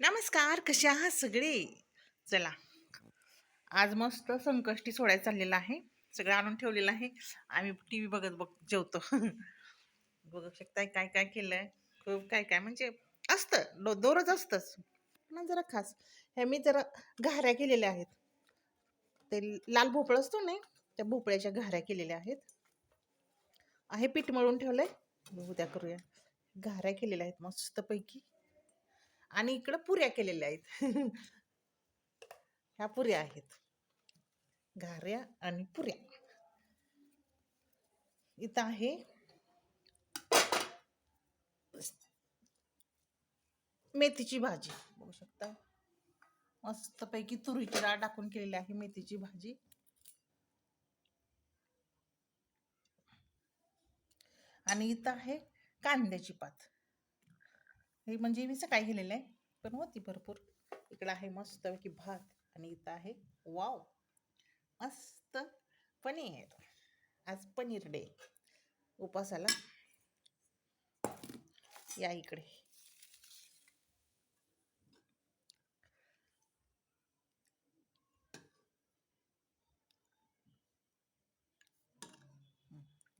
नमस्कार कसे आहात सगळे? चला. आज मस्त संकष्टी सोडायला चाललेला आहे. सगळं आणून ठेवलेलं आहे. आम्ही टी व्ही बघत बघ जेवतो. बघू शकताय काय काय केलंय. खूप काय काय म्हणजे असतं. दो दररोज असतंच. पण जरा खास. हे मी जरा घाऱ्या केलेल्या आहेत. ते लाल भोपळा असतो नाही त्या भोपळ्याच्या घाऱ्या केलेल्या आहेत. आहे पीठ मळून ठेवलंय. बघू उद्या करूया. घाऱ्या केलेल्या आहेत मस्तपैकी. आणि इकडं पुऱ्या केलेल्या आहेत. ह्या पुऱ्या आहेत. घाऱ्या आणि पुऱ्या. इथं आहे. मेथीची भाजी. बघू शकता. मस्तपैकी तुरीची डाळ टाकून केलेली आहे मेथीची भाजी. आणि इथं आहे कांद्याची पात. हे म्हणजे मी सकाळी गेलेलं आहे? पण होती भरपूर. इकडं आहे मस्त की भात आणि इथं आहे वाव. मस्त पनीर. आज पनीर डे. उपासाला. या इकडे.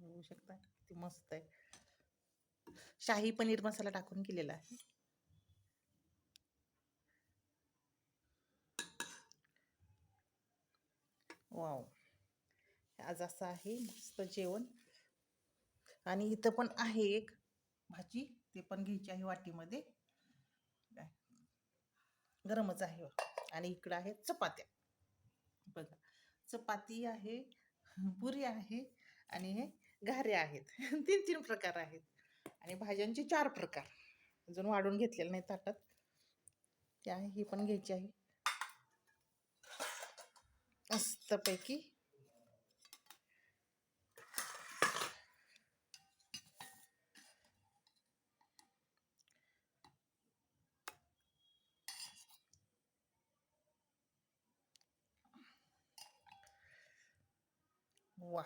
होऊ शकता किती मस्त आहे. शाही पनीर मसाला टाकून केलेला आहे. वाव. आज असं आहे मस्त जेवण. आणि इथं पण आहे एक भाजी ते पण घ्यायची आहे वाटीमध्ये. गरमच आहे आणि इकडं आहे चपात्या. बघा चपाती आहे पुरी आहे आणि हे घारे आहेत. तीन तीन प्रकार आहेत. आणि भाज्यांचे चार प्रकार. अजून वाढून घेतलेले नाही ताटात. ते आहे ही पण घ्यायची आहे. मस्तपैकी. वा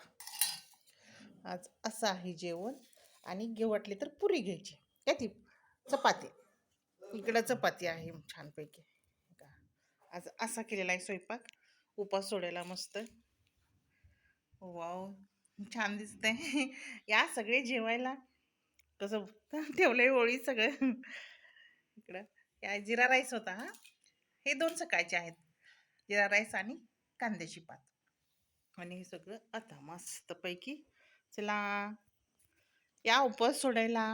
आज असं आहे जेवण. आणि घेऊ वाटली तर पुरी घ्यायची. काय ती? चपाती. इकडं चपाती आहे छानपैकी. का आज असा केलेला आहे स्वयंपाक. उपास सोडायला मस्त. वाव. छान दिसतंय. या सगळे जेवायला. कसं ठेवलंय ओळी सगळं. इकडं. या जिरा राईस होता हा? हे दोन सकाळचे आहेत. जिरा राईस आणि कांद्याची पात. आणि हे सगळं आता मस्तपैकी. चला. या उपवास सोडायला.